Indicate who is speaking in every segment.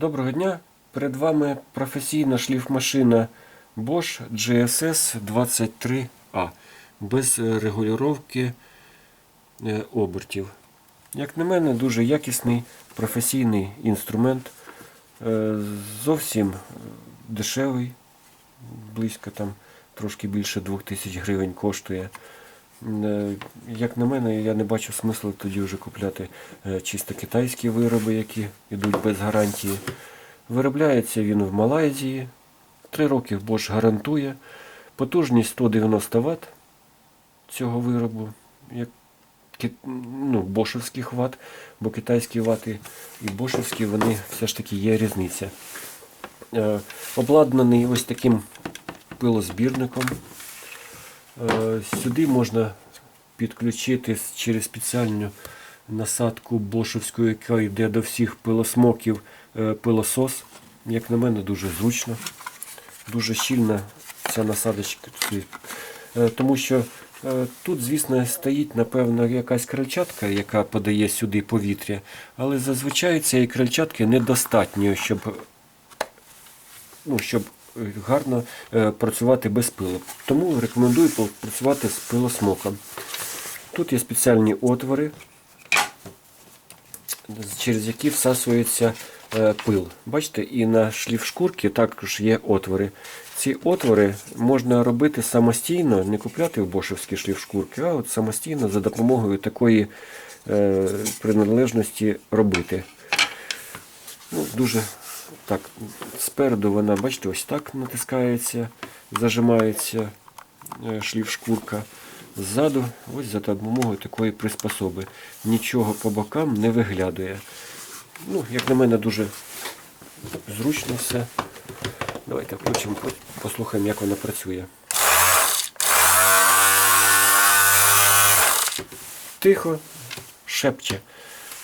Speaker 1: Доброго дня! Перед вами професійна шліфмашина Bosch GSS 23A без е, регулювання е, обертів. Як на мене, дуже якісний професійний інструмент. Е, Зовсім дешевий, близько там трошки більше 2000 гривень коштує. Е, Як на мене, я не бачу смислу тоді вже купляти е, чисто китайські вироби, які йдуть без гарантії. Виробляється він в Малайзії. Три роки Bosch гарантує. Потужність 190 Вт цього виробу. Як ну, бошовських ват, бо китайські вати і бошовські, вони все ж таки є різниця. Е, Обладнаний ось таким пилозбірником. Е, Сюди можна підключити через спеціальну насадку бошовську, яка йде до всіх пилосмоків, е, пилосос. Як на мене, дуже зручно. Дуже щільна ця насадочка. Е, Тому що тут, звісно, стоїть, напевно, якась крильчатка, яка подає сюди повітря, але зазвичай цієї крильчатки недостатньо, щоб ну, щоб гарно е, працювати без пилу. Тому рекомендую працювати з пилосмоком. Тут є спеціальні отвори, через які всасується е, пил. Бачите, і на шліфшкурці також є отвори. Ці отвори можна робити самостійно, не купляти в бошевські шліфшкурки, а от самостійно за допомогою такої е, приналежності робити. Ну, дуже так, спереду вона, бачите, ось так натискається, зажимається е, шліфшкурка. Ззаду, ось за допомогою такої приспособи. Нічого по бокам не виглядає. Ну, як на мене, дуже зручно все. Давайте включимо, послухаємо, як вона працює. Тихо, шепче.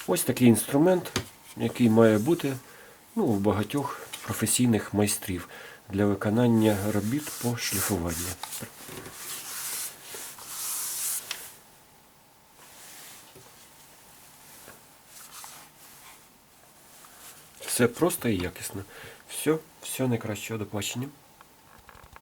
Speaker 1: Ось такий інструмент, який має бути ну, у багатьох професійних майстрів для виконання робіт по шліфуванню. Все просто і якісно. Все, все найкраще. До побачення.